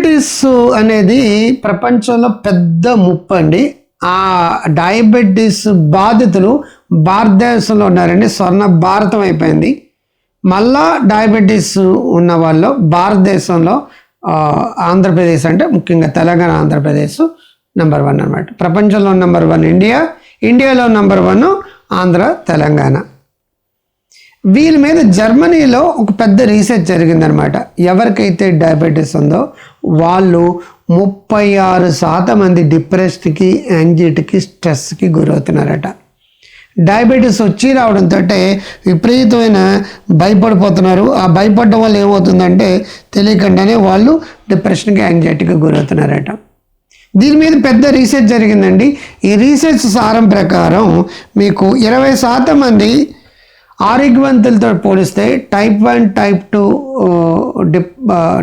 Diabetes అనేది ప్రపంచంలో పెద్ద ముప్పు అండి. ఆ డయాబెటీస్ బాధితులు భారతదేశంలో ఉన్నారండి. స్వర్ణ భారతం అయిపోయింది. మళ్ళా డయాబెటీస్ ఉన్న వాళ్ళు భారతదేశంలో ఆంధ్రప్రదేశ్ అంటే ముఖ్యంగా తెలంగాణ ఆంధ్రప్రదేశ్ నెంబర్ వన్ అనమాట ప్రపంచంలో నెంబర్ వన్ ఇండియా ఇండియాలో నెంబర్ వన్ ఆంధ్ర తెలంగాణ. వీళ్ళ మీద జర్మనీలో ఒక పెద్ద రీసెర్చ్ జరిగిందనమాట ఎవరికైతే డయాబెటీస్ ఉందో వాళ్ళు ముప్పై ఆరు శాతం మంది డిప్రెషన్కి యాంగ్జైటీకి స్ట్రెస్కి గురవుతున్నారట. డయాబెటీస్ వచ్చి రావడంతో విపరీతమైన భయపడిపోతున్నారు. ఆ భయపడడం వల్ల ఏమవుతుందంటే తెలియకుండానే వాళ్ళు డిప్రెషన్కి యాంగ్జైటీకి గురవుతున్నారట. దీని మీద పెద్ద రీసెర్చ్ జరిగిందండి. ఈ రీసెర్చ్ సారం ప్రకారం మీకు ఇరవై శాతం మంది ఆరోగ్యవంతులతో పోలిస్తే type one type two dip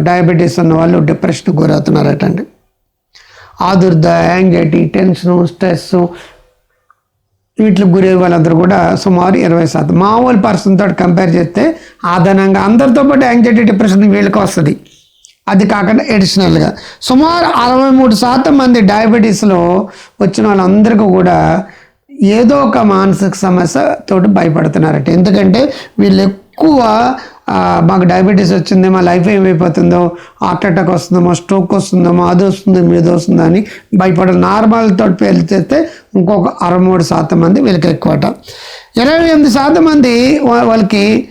diabetes ఉన్న వాళ్ళు డిప్రెషన్ గురవుతున్నారట అండి ఆదుర్ద యాంగ్జైటీ టెన్షన్ స్ట్రెస్ వీటికి గురే వాళ్ళందరూ కూడా సుమారు ఇరవై శాతం. మామూలు పర్సన్ తోటి కంపేర్ చేస్తే అదనంగా అందరితో పాటు యాంగ్జైటీ డిప్రెషన్ వీళ్ళకి వస్తుంది. అది కాకుండా ఎడిషనల్గా సుమారు అరవై మూడు శాతం మంది డయాబెటీస్లో వచ్చిన వాళ్ళందరికీ కూడా ఏదో ఒక మానసిక సమస్య తోటి భయపడుతున్నారట. ఎందుకంటే వీళ్ళు ఎక్కువ మాకు డయాబెటీస్ వచ్చింది మా లైఫ్ ఏమైపోతుందో హార్ట్ అటాక్ వస్తుందేమో స్ట్రోక్ వస్తుందేమో అది వస్తుంది మీద వస్తుందో అని భయపడాలి. నార్మల్ తోటి పేర్లు చేస్తే ఇంకొక అరవై మూడు శాతం మంది వీళ్ళకి ఎక్కువట. ఇరవై ఎనిమిది శాతం మంది వాళ్ళకి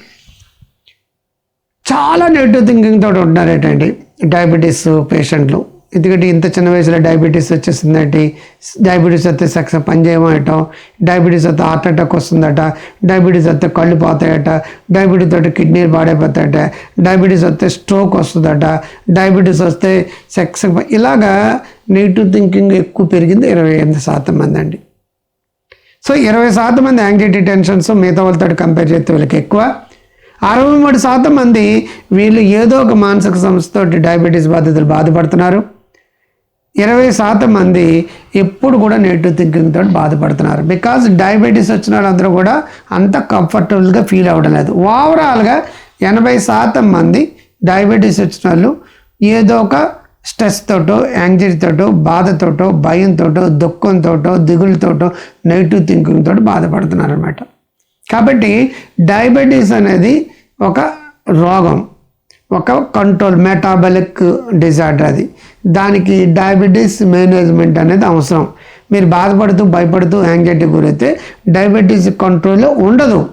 చాలా నెగిటివ్ థింకింగ్ తోటి ఉంటున్నారేటండి. డయాబెటీస్ పేషెంట్లు. ఎందుకంటే ఇంత చిన్న వయసులో డయాబెటీస్ వచ్చేసిందంటే డయాబెటీస్ వస్తే సక్సెస్ పనిచేయమటం డయాబెటీస్ వస్తే హార్ట్ అటాక్ వస్తుందట డయాబెటీస్ వస్తే కళ్ళు పోతాయట డయాబెటీస్ తోటి కిడ్నీలు పాడైపోతాయట డయాబెటీస్ వస్తే స్ట్రోక్ వస్తుందట డయాబెటీస్ వస్తే సెక్స్ ఇలాగా నెగిటివ్ థింకింగ్ ఎక్కువ పెరిగింది ఇరవై ఎనిమిది శాతం మంది అండి. సో ఇరవై శాతం మంది యాంగ్జైటీ టెన్షన్స్ మిగతా వాళ్ళతో కంపేర్ చేస్తే వీళ్ళకి ఎక్కువ. అరవై మూడు శాతం మంది వీళ్ళు ఏదో ఒక మానసిక సంస్థతో డయాబెటీస్ బాధితులు బాధపడుతున్నారు. ఇరవై శాతం మంది ఎప్పుడు కూడా నెగిటివ్ థింకింగ్ తోటి బాధపడుతున్నారు. బికాజ్ డయాబెటీస్ వచ్చిన వాళ్ళందరూ కూడా అంత కంఫర్టబుల్గా ఫీల్ అవ్వడం లేదు. ఓవరాల్గా ఎనభై శాతం మంది డయాబెటీస్ వచ్చిన వాళ్ళు ఏదో ఒక స్ట్రెస్ తోటో యాంగ్జైటీతోటో బాధతోటో భయంతోటో దుఃఖంతోటో దిగులతోటో నెగిటివ్ థింకింగ్ తోటి బాధపడుతున్నారు అనమాట కాబట్టి డయాబెటీస్ అనేది ఒక రోగం. ఒక కంట్రోల్ మెటాబలిక్ డిజార్డర్ అది. దానికి డయాబెటీస్ మేనేజ్మెంట్ అనేది అవసరం. మీరు బాధపడుతూ భయపడుతూ యాంగ్జైటీ గురైతే డయాబెటీస్ కంట్రోల్లో ఉండదు.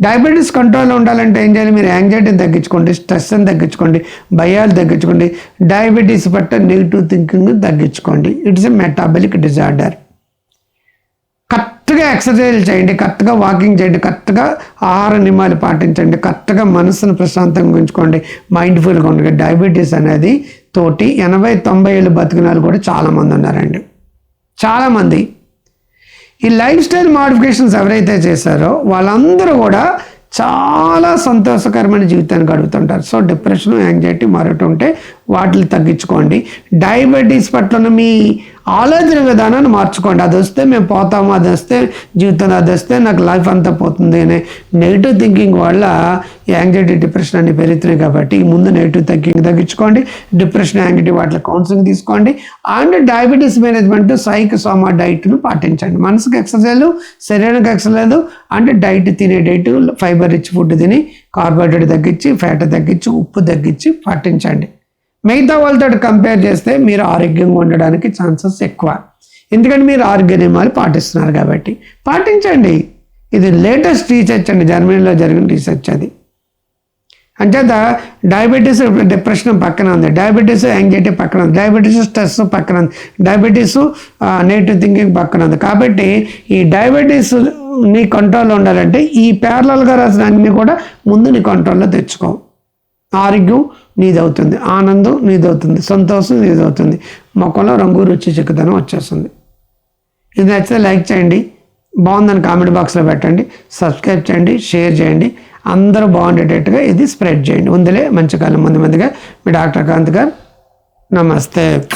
డయాబెటీస్ కంట్రోల్లో ఉండాలంటే ఏం చేయాలి? మీరు యాంగ్జైటీని తగ్గించుకోండి స్ట్రెస్ని తగ్గించుకోండి భయాలు తగ్గించుకోండి డయాబెటీస్ పట్ల నెగిటివ్ థింకింగ్ తగ్గించుకోండి. ఇట్స్ ఎ మెటాబలిక్ డిజార్డర్ కరెక్ట్గా ఎక్సర్సైజ్ చేయండి కరెక్ట్గా వాకింగ్ చేయండి కరెక్ట్గా ఆహార నియమాలు పాటించండి కరెక్ట్గా మనసును ప్రశాంతంగా ఉంచుకోండి. మైండ్ఫుల్గా ఉండండి. డయాబెటీస్ అనేది తోటి ఎనభై తొంభై ఏళ్ళు బతికినాలు కూడా చాలామంది ఉన్నారండి. చాలామంది ఈ లైఫ్ స్టైల్ మాడిఫికేషన్స్ ఎవరైతే చేశారో వాళ్ళందరూ కూడా చాలా సంతోషకరమైన జీవితాన్ని గడుపుతుంటారు. సో డిప్రెషన్ యాంగ్జైటీ మారటం ఉంటే వాటిని తగ్గించుకోండి. డయాబెటీస్ పట్ల మీ ఆలోచన విధానాన్ని మార్చుకోండి. అది వస్తే మేము పోతాము అది వస్తే జీవితంలో అది వస్తే నాకు లైఫ్ అంతా పోతుంది అనే నెగిటివ్ థింకింగ్ వల్ల యాంగ్జైటీ డిప్రెషన్ అన్ని పెరుగుతున్నాయి కాబట్టి ముందు నెగిటివ్ థింకింగ్ తగ్గించుకోండి. డిప్రెషన్ యాంగ్జైటీ వాటిలో కౌన్సిలింగ్ తీసుకోండి. And diabetes management psych Soma డైట్ను పాటించండి. మనసుకు ఎక్సర్సైజ్ శరీరానికి ఎక్సర్సైజ్ అండ్ డైట్ తినే డైట్ ఫైబర్ రిచ్ ఫుడ్ తిని కార్బోహైడ్రేట్ తగ్గించి ఫ్యాట్ తగ్గించి ఉప్పు తగ్గించి పాటించండి. మిగతా వాళ్ళతో కంపేర్ చేస్తే మీరు ఆరోగ్యంగా ఉండడానికి ఛాన్సెస్ ఎక్కువ. ఎందుకంటే మీరు ఆరోగ్య నియమాలు పాటిస్తున్నారు కాబట్టి. పాటించండి. ఇది లేటెస్ట్ రీసెర్చ్ అండి. జర్మనీలో జరిగిన రీసెర్చ్ అది. అంచేత డయాబెటీస్ డిప్రెషన్ పక్కన ఉంది. డయాబెటీస్ యాంగ్జైటీ పక్కన ఉంది. డయాబెటీస్ స్ట్రెస్ పక్కన ఉంది. డయాబెటీస్ నెగిటివ్ థింకింగ్ పక్కన ఉంది. కాబట్టి ఈ డయాబెటీస్ నీ కంట్రోల్లో ఉండాలంటే ఈ ప్యారలల్గా రాసిన అన్ని కూడా ముందు నీ కంట్రోల్లో తెచ్చుకో. ఆరోగ్యం నీదవుతుంది. ఆనందం నీదవుతుంది. సంతోషం నీదవుతుంది. మొక్కలో రంగు రుచి చిక్కుతనం వచ్చేస్తుంది. ఇది నచ్చితే లైక్ చేయండి. బాగుందని కామెంట్ బాక్స్లో పెట్టండి. సబ్స్క్రైబ్ చేయండి షేర్ చేయండి. అందరూ బాగుండేటట్టుగా ఇది స్ప్రెడ్ చేయండి. ఉందిలే మంచి కాలం ముందు మందిగా మీ డాక్టర్ కాంత్ గారు. నమస్తే.